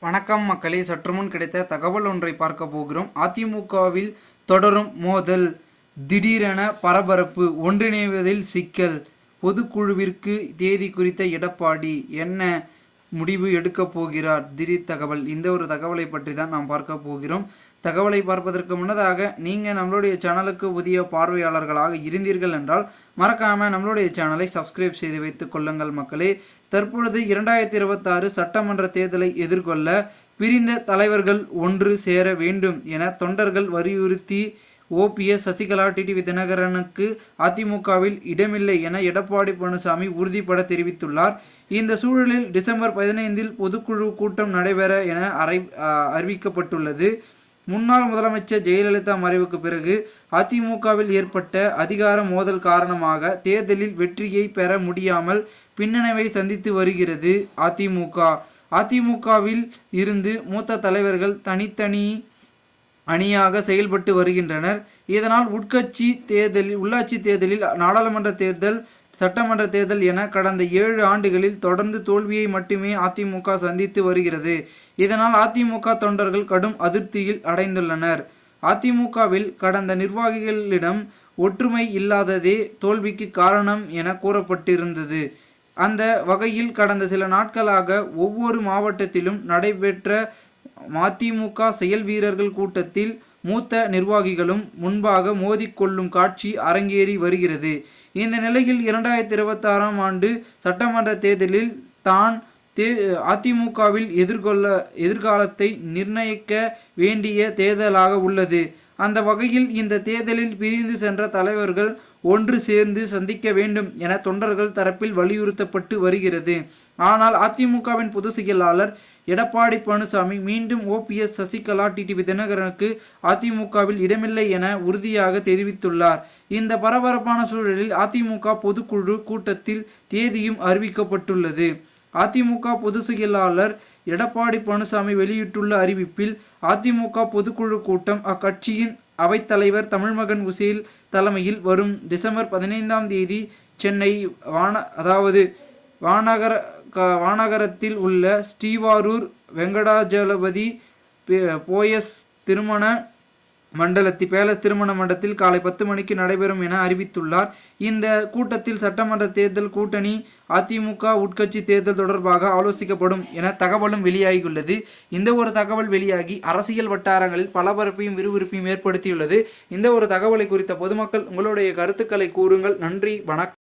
வணக்கம் மக்களே. சற்றுமுன் கிடைத்த தகவல் ஒன்றை பார்க்க போகிறோம். அதிமுகவில் தொடரும் மோதல். திடீரென பரபரப்பு. ஒன்றிணைவதில் சிக்கல். பொதுக்குழுவிற்கு தேதி குறித்த எடப்பாடி. என்ன? முடிவு எடுக்கப் போகிறார். திடீர் தகவல். இந்த ஒரு தகவலை பற்றி தான் நாம் பார்க்க போகிறோம். தகவலை பார்ப்பதற்கு முன்னதாக நீங்கள் நம்மளுடைய சேனலுக்கு புதிய பார்வையாளர்களாக இருந்தீர்கள் என்றால் மறக்காமல் நம்மளுடைய சேனலை சப்ஸ்கிரைப் செய்து வைத்துக் கொள்ளுங்கள் மக்களே. தற்பொழுது இரண்டாயிரத்தி இருபத்தாறு சட்டமன்ற தேர்தலை எதிர்கொள்ள பிரிந்த தலைவர்கள் ஒன்று சேர வேண்டும் என தொண்டர்கள் வலியுறுத்தி ஓபிஎஸ் சசிகலா டிடிவி தினகரனுக்கு அதிமுகவில் இடமில்லை என எடப்பாடி பழனிசாமி உறுதிபட தெரிவித்துள்ளார். இந்த சூழலில் டிசம்பர் பதினைந்தில் பொதுக்குழு கூட்டம் நடைபெற என அறை அறிவிக்கப்பட்டுள்ளது. முன்னாள் முதலமைச்சர் ஜெயலலிதா மறைவுக்கு பிறகு அதிமுகவில் ஏற்பட்ட அதிகார மோதல் காரணமாக தேர்தலில் வெற்றியை பெற முடியாமல் பின்னடைவை சந்தித்து வருகிறது அதிமுக. அதிமுகவில் இருந்து மூத்த தலைவர்கள் தனித்தனி அணியாக செயல்பட்டு வருகின்றனர். இதனால் உட்கட்சி தேர்தலில் உள்ளாட்சி தேர்தலில் நாடாளுமன்ற தேர்தல் சட்டமன்ற தேர்தல் என கடந்த ஏழு ஆண்டுகளில் தொடர்ந்து தோல்வியை மட்டுமே அதிமுக சந்தித்து வருகிறது. இதனால் அதிமுக தொண்டர்கள் கடும் அதிருப்தியில் அடைந்துள்ளனர். அதிமுகவில் கடந்த நிர்வாகிகளிடம் ஒற்றுமை இல்லாததே தோல்விக்கு காரணம் என கூறப்பட்டிருந்தது. அந்த வகையில் கடந்த சில நாட்களாக ஒவ்வொரு மாவட்டத்திலும் நடைபெற்ற மதிமுக செயல் வீரர்கள் கூட்டத்தில் மூத்த நிர்வாகிகளும் முன்பாக மோதிக்கொள்ளும் காட்சி அரங்கேறி வருகிறது. இந்த நிலையில் இரண்டாயிரத்தி இருபத்தாறாம் ஆண்டு சட்டமன்ற தேர்தலில் தான் தே அதிமுகவில் எதிர்கொள்ள எதிர்காலத்தை நிர்ணயிக்க வேண்டிய தேர்தலாக உள்ளது. அந்த வகையில் இந்த தேர்தலில் பிரிந்து சென்ற தலைவர்கள் ஒன்று சேர்ந்து சந்திக்க வேண்டும் என தொண்டர்கள் தரப்பில் வலியுறுத்தப்பட்டு வருகிறது. ஆனால் அதிமுகவின் பொதுச் செயலாளர் எடப்பாடி பழனிசாமி மீண்டும் ஓபிஎஸ் சசிகலா டிடிவி தினகரனுக்கு அதிமுகவில் இடமில்லை என உறுதியாக தெரிவித்துள்ளார். இந்த பரபரப்பான சூழலில் அதிமுக பொதுக்குழு கூட்டத்தில் தேதியும் அறிவிக்கப்பட்டுள்ளது. அதிமுக பொதுச் செயலாளர் எடப்பாடி பழனிசாமி வெளியிட்டுள்ள அறிவிப்பில் அதிமுக பொதுக்குழு கூட்டம் அக்கட்சியின் அவைத்தலைவர் தமிழ்மகன் உசேல் தலைமையில் வரும் டிசம்பர் பதினைந்தாம் தேதி சென்னை வான அதாவது வானகர வானகரத்தில் உள்ள ஸ்ரீவாரூர் வெங்கடாஜலபதி போயஸ் திருமண மண்டலத்தி பேல திருமண மண்டத்தில் காலை பத்து மணிக்கு நடைபெறும் என அறிவித்துள்ளார். இந்த கூட்டத்தில் சட்டமன்ற தேர்தல் கூட்டணி அதிமுக உட்கட்சி தேர்தல் தொடர்பாக ஆலோசிக்கப்படும் என தகவலும் வெளியாகியுள்ளது. இந்த ஒரு தகவல் வெளியாகி அரசியல் வட்டாரங்களில் பலபரப்பையும் விறுவிறுப்பையும் ஏற்படுத்தியுள்ளது. இந்த ஒரு தகவலை குறித்த பொதுமக்கள் உங்களுடைய கருத்துக்களை கூறுங்கள். நன்றி வணக்கம்.